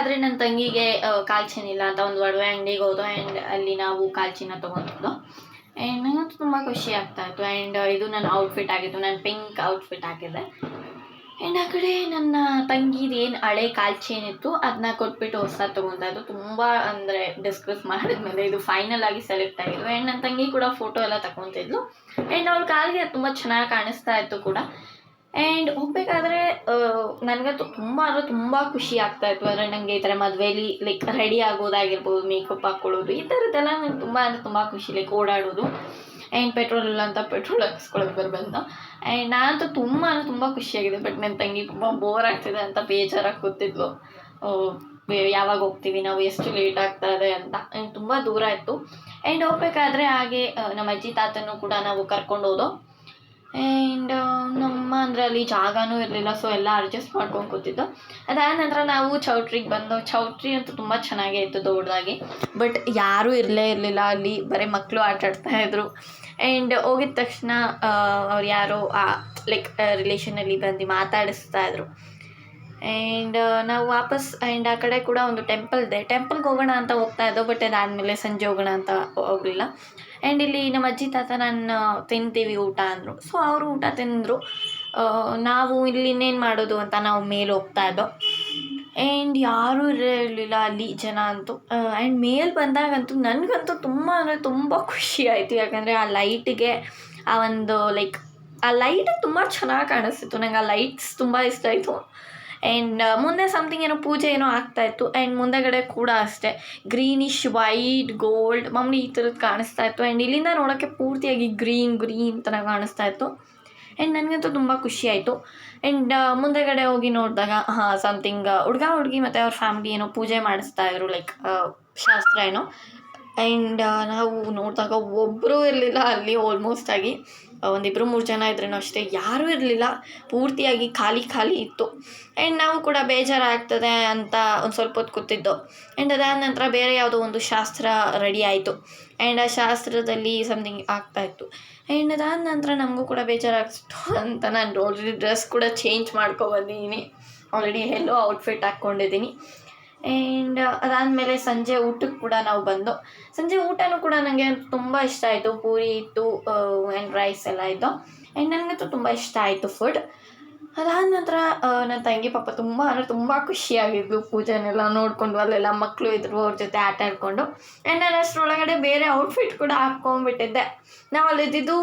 ಹೋಗ್ಬೇಕಾದ್ರೆ ನನ್ನ ತಂಗಿಗೆ ಕಾಲ್ಚಿನ ಇಲ್ಲ ಅಂತ ಒಂದು ಒಡವೆ ಅಂಗಡಿಗೆ ಹೋದೋ ಆ್ಯಂಡ್ ಅಲ್ಲಿ ನಾವು ಕಾಲ್ಚಿನ ತೊಗೊಂಡಿದ್ದು ಆ್ಯಂಡ್ ನನಗಂತೂ ತುಂಬ ಖುಷಿ ಆಗ್ತಾ ಇತ್ತು. ಆ್ಯಂಡ್ ಇದು ನನ್ನ ಔಟ್ಫಿಟ್ ಆಗಿತ್ತು. ನಾನು ಪಿಂಕ್ ಔಟ್ಫಿಟ್ ಆಗಿದೆ ಆ್ಯಂಡ್ ಆ ಕಡೆ ನನ್ನ ತಂಗಿದು ಏನು ಹಳೆ ಕಾಲ್ಚೇನ್ ಇತ್ತು ಅದನ್ನ ಕೊಟ್ಬಿಟ್ಟು ಹೊಸ ತೊಗೊಂಡ ಅದು ತುಂಬ ಅಂದರೆ ಡಿಸ್ಕಸ್ ಮಾಡಿದ್ಮೇಲೆ ಇದು ಫೈನಲ್ ಆಗಿ ಸೆಲೆಕ್ಟ್ ಆಗಿದ್ದು ಆ್ಯಂಡ್ ನನ್ನ ತಂಗಿ ಕೂಡ ಫೋಟೋ ಎಲ್ಲ ತಗೊತಿದ್ಲು. ಆ್ಯಂಡ್ ಅವ್ರ ಕಾಲಿಗೆ ತುಂಬ ಚೆನ್ನಾಗಿ ಕಾಣಿಸ್ತಾ ಇತ್ತು ಕೂಡ. ಆ್ಯಂಡ್ ಹೋಗ್ಬೇಕಾದ್ರೆ ನನಗಂತೂ ತುಂಬ ಅಂದರೆ ತುಂಬ ಖುಷಿ ಆಗ್ತಾ ಇತ್ತು. ಅಂದರೆ ನನಗೆ ಈ ಥರ ಮದುವೆಲಿ ಲೈಕ್ ರೆಡಿ ಆಗೋದಾಗಿರ್ಬೋದು ಮೇಕಪ್ ಹಾಕ್ಕೊಳ್ಳೋದು ಈ ಥರದ್ದೆಲ್ಲ ನನಗೆ ತುಂಬ ಅಂದರೆ ತುಂಬ ಖುಷಿ ಲೈಕ್ ಓಡಾಡೋದು. ಆ್ಯಂಡ್ ಪೆಟ್ರೋಲ್ ಇಲ್ಲ ಅಂತ ಪೆಟ್ರೋಲ್ ಹಾಕ್ಸ್ಕೊಳಕ್ಕೆ ಬರಬಂದು ಆ್ಯಂಡ್ ನಾನಂತೂ ತುಂಬ ಅಂದರೆ ತುಂಬ ಖುಷಿಯಾಗಿದೆ ಬಟ್ ನನ್ನ ತಂಗಿ ತುಂಬ ಬೋರ್ ಆಗ್ತಿದೆ ಅಂತ ಬೇಜಾರಾಗಿ ಕೂತಿದ್ಲು. ಯಾವಾಗ ಹೋಗ್ತೀವಿ, ನಾವು ಎಷ್ಟು ಲೇಟ್ ಆಗ್ತಾ ಇದೆ ಅಂತ. ಆ್ಯಂಡ್ ತುಂಬ ದೂರ ಇತ್ತು ಆ್ಯಂಡ್ ಹೋಗ್ಬೇಕಾದ್ರೆ ಹಾಗೆ ನಮ್ಮ ಅಜ್ಜಿ ತಾತನೂ ಕೂಡ ನಾವು ಕರ್ಕೊಂಡು ಹೋದೋ ಆ್ಯಂಡ್ ನಮ್ಮ ಅಂದರೆ ಅಲ್ಲಿ ಜಾಗನೂ ಇರಲಿಲ್ಲ ಸೊ ಎಲ್ಲ ಅಡ್ಜಸ್ಟ್ ಮಾಡ್ಕೊಂಡು ಕೂತಿದ್ದು. ಅದಾದ ನಂತರ ನಾವು ಚೌಟ್ರಿಗೆ ಬಂದು, ಚೌಟ್ರಿ ಅಂತೂ ತುಂಬ ಚೆನ್ನಾಗೇ ಇತ್ತು ದೊಡ್ಡದಾಗಿ ಬಟ್ ಯಾರೂ ಇರಲೇ ಇರಲಿಲ್ಲ ಅಲ್ಲಿ, ಬರೀ ಮಕ್ಕಳು ಆಟ ಆಡ್ತಾ ಇದ್ರು. ಆ್ಯಂಡ್ ಹೋಗಿದ ತಕ್ಷಣ ಅವ್ರು ಯಾರೋ ಲೈಕ್ ರಿಲೇಷನಲ್ಲಿ ಬಂದು ಮಾತಾಡಿಸ್ತಾ ಇದ್ರು. ಆ್ಯಂಡ್ ನಾವು ವಾಪಸ್ ಆ್ಯಂಡ್ ಆ ಕಡೆ ಕೂಡ ಒಂದು ಟೆಂಪಲ್ ಇದೆ. ಟೆಂಪಲ್ಗೆ ಹೋಗೋಣ ಅಂತ ಹೋಗ್ತಾ ಇದ್ದೋ ಬಟ್ ಅದಾದಮೇಲೆ ಸಂಜೆ ಹೋಗೋಣ ಅಂತ ಹೋಗಲಿಲ್ಲ. ಆ್ಯಂಡ್ ಇಲ್ಲಿ ನಮ್ಮ ಅಜ್ಜಿ, ತಾತ ನಾನು ತಿಂತೀವಿ ಊಟ ಅಂದರು. ಸೊ ಅವರು ಊಟ ತಿಂದರು. ನಾವು ಇಲ್ಲಿ ಇನ್ನೇನು ಮಾಡೋದು ಅಂತ ನಾವು ಮೇಲೆ ಹೋಗ್ತಾ ಇದ್ದೋ. ಆ್ಯಂಡ್ ಯಾರೂ ಇರಲಿಲ್ಲ ಅಲ್ಲಿ ಜನ ಅಂತೂ. ಆ್ಯಂಡ್ ಮೇಲೆ ಬಂದಾಗಂತೂ ನನಗಂತೂ ತುಂಬ ಅಂದರೆ ತುಂಬ ಖುಷಿ ಆಯಿತು. ಯಾಕಂದರೆ ಆ ಲೈಟಿಗೆ ಆ ಒಂದು ಲೈಕ್ ಆ ಲೈಟ್ ತುಂಬ ಚೆನ್ನಾಗಿ ಕಾಣಿಸ್ತಿತ್ತು. ನಂಗೆ ಆ ಲೈಟ್ಸ್ ತುಂಬ ಇಷ್ಟ ಆಯಿತು. ಆ್ಯಂಡ್ ಮುಂದೆ ಸಮಥಿಂಗ್ ಏನೋ ಪೂಜೆ ಏನೋ ಆಗ್ತಾ ಇತ್ತು. ಆ್ಯಂಡ್ ಮುಂದೆಗಡೆ ಕೂಡ ಅಷ್ಟೇ. ಗ್ರೀನಿಶ್ ವೈಟ್ ಗೋಲ್ಡ್ ಮಮ್ಮಿ ಈ ಥರದ್ದು ಕಾಣಿಸ್ತಾ ಇತ್ತು. ಆ್ಯಂಡ್ ಇಲ್ಲಿಂದ ನೋಡೋಕ್ಕೆ ಪೂರ್ತಿಯಾಗಿ ಗ್ರೀನ್ ಗ್ರೀನ್ ಥರ ಕಾಣಿಸ್ತಾ ಇತ್ತು. ಆ್ಯಂಡ್ ನನಗಂತೂ ತುಂಬ ಖುಷಿ ಆಯಿತು. ಆ್ಯಂಡ್ ಮುಂದೆಗಡೆ ಹೋಗಿ ನೋಡಿದಾಗ, ಹಾಂ ಸಮಥಿಂಗ್ ಹುಡುಗ, ಹುಡುಗಿ ಮತ್ತು ಅವ್ರ ಫ್ಯಾಮಿಲಿ ಏನೋ ಪೂಜೆ ಮಾಡಿಸ್ತಾ ಇದ್ರು ಲೈಕ್ ಶಾಸ್ತ್ರ ಏನೋ. ಆ್ಯಂಡ್ ನಾವು ನೋಡಿದಾಗ ಒಬ್ಬರೂ ಇರಲಿಲ್ಲ, ಅಲ್ಲಿ ಆಲ್ಮೋಸ್ಟ್ ಆಗಿ ಒಂದಿಬ್ಬರು ಮೂರು ಜನ ಇದ್ರೂ ಅಷ್ಟೇ, ಯಾರೂ ಇರಲಿಲ್ಲ, ಪೂರ್ತಿಯಾಗಿ ಖಾಲಿ ಖಾಲಿ ಇತ್ತು. ಆ್ಯಂಡ್ ನಾವು ಕೂಡ ಬೇಜಾರಾಗ್ತದೆ ಅಂತ ಒಂದು ಸ್ವಲ್ಪ ಹೊತ್ತು ಕೂತಿದ್ದು. ಆ್ಯಂಡ್ ಅದಾದ ನಂತರ ಬೇರೆ ಯಾವುದೋ ಒಂದು ಶಾಸ್ತ್ರ ರೆಡಿ ಆಯಿತು. ಆ್ಯಂಡ್ ಆ ಶಾಸ್ತ್ರದಲ್ಲಿ ಸಮಥಿಂಗ್ ಆಗ್ತಾಯಿತ್ತು ಆ್ಯಂಡ್ ಅದಾದ ನಂತರ ನಮಗೂ ಕೂಡ ಬೇಜಾರಾಗ್ತಿತ್ತು ಅಂತ ನಾನು ಆಲ್ರೆಡಿ ಡ್ರೆಸ್ ಕೂಡ ಚೇಂಜ್ ಮಾಡ್ಕೊಬಂದಿದ್ದೀನಿ. ಆಲ್ರೆಡಿ ಎಲ್ಲೋ ಔಟ್ಫಿಟ್ ಹಾಕ್ಕೊಂಡಿದ್ದೀನಿ ಆ್ಯಂಡ್ ಅದಾದಮೇಲೆ ಸಂಜೆ ಊಟಕ್ಕೆ ಕೂಡ ನಾವು ಬಂದು, ಸಂಜೆ ಊಟನೂ ಕೂಡ ನನಗೆ ತುಂಬ ಇಷ್ಟ ಆಯಿತು. ಪೂರಿ ಇತ್ತು ಆ್ಯಂಡ್ ರೈಸ್ ಎಲ್ಲ ಇತ್ತು. ಆ್ಯಂಡ್ ನನಗಂತೂ ತುಂಬ ಇಷ್ಟ ಆಯಿತು ಫುಡ್ ಅದಾದ ನಂತರ ನನ್ನ ತಂಗಿ ಪಾಪ ತುಂಬ ಅಂದರೆ ತುಂಬ ಖುಷಿಯಾಗಿದ್ಲು ಪೂಜೆನೆಲ್ಲ ನೋಡಿಕೊಂಡು, ಅಲ್ಲೆಲ್ಲ ಮಕ್ಕಳು ಇದ್ರು ಅವ್ರ ಜೊತೆ ಆಟ ಆಡಿಕೊಂಡು. ಆ್ಯಂಡ್ ನಾನು ಅಷ್ಟರೊಳಗಡೆ ಬೇರೆ ಔಟ್ಫಿಟ್ ಕೂಡ ಹಾಕ್ಕೊಂಡ್ಬಿಟ್ಟಿದ್ದೆ. ನಾವು ಅಲ್ಲಿದ್ದಿದ್ದು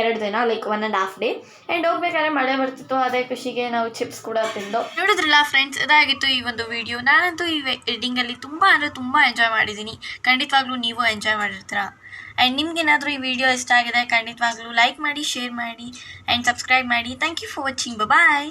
ಎರಡು ದಿನ like one and half day and ಹೋಗ್ಬೇಕಾದ್ರೆ ಮಳೆ ಬರ್ತಿತ್ತು, ಅದೇ ಖುಷಿಗೆ ನಾವು ಚಿಪ್ಸ್ ಕೂಡ ತಿಂದು. ನೋಡಿದ್ರಲ್ಲ ಫ್ರೆಂಡ್ಸ್ ಇದಾಗಿತ್ತು ಈ ಒಂದು ವಿಡಿಯೋ ನಾನಂತೂ ಈ ವೆಡ್ಡಿಂಗಲ್ಲಿ ತುಂಬ ಅಂದರೆ ತುಂಬ ಎಂಜಾಯ್ ಮಾಡಿದ್ದೀನಿ. ಖಂಡಿತವಾಗ್ಲೂ ನೀವು ಎಂಜಾಯ್ ಮಾಡಿರ್ತೀರ? ಆ್ಯಂಡ್ ನಿಮ್ಗೇನಾದರೂ ಈ ವಿಡಿಯೋ ಇಷ್ಟ ಆಗಿದೆ, ಖಂಡಿತವಾಗ್ಲೂ ಲೈಕ್ ಮಾಡಿ ಶೇರ್ ಮಾಡಿ ಆ್ಯಂಡ್ ಸಬ್ಸ್ಕ್ರೈಬ್ ಮಾಡಿ. Thank you for watching bye